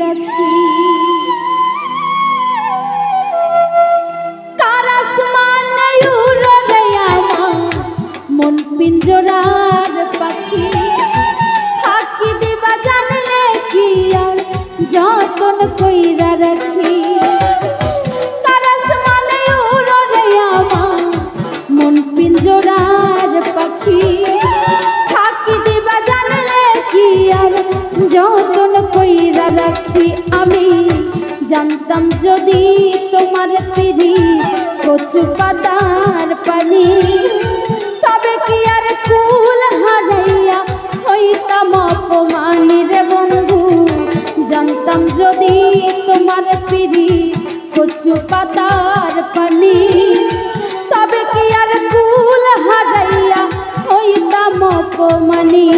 রাখি। কার আসমানে উড়ে রে আমার? মন পিঞ্জরার পাখি। ফাঁকি দিবা জানলে কি আর? যতন কইরা রাখি। তোমার পিড়ি কচু পাতার পানি। তবে কি আর কুল হারাইয়া হইতাম অপমানি রে বন্ধু? জানতাম যদি তোমার পিড়ি কচু পাতার পানি। তবে কি আর কুল হারাইয়া হইতাম অপমানি?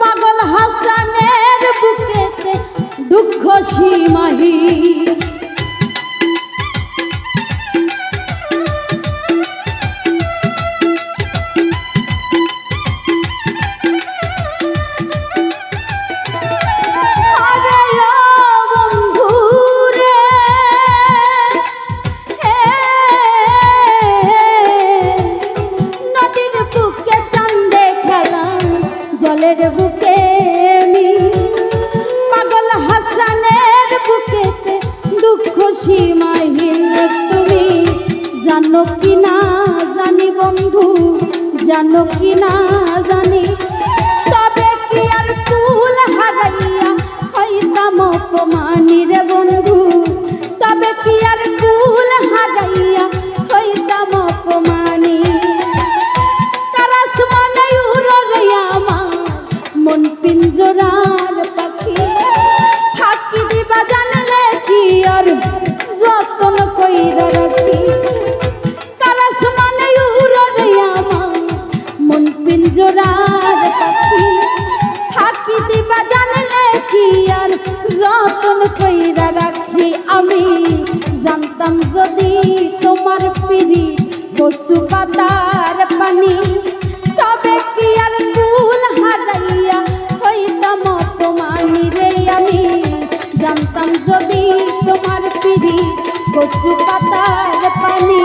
পাগল হাসানের বুকেতে দুঃখ সীমাহী হাসানের বুকেতে দুঃখ সীমাহীন তুমি। জানো কি না জানি বন্ধু জানো কি না জানি জানতাম যদি তোমার পিড়ি কচু পাতার পানি, তবে কি আর কুল হারাইয়া হইতাম তোমার রে আমি? জানতাম যদি তোমার পিড়ি কচু পাতার পানি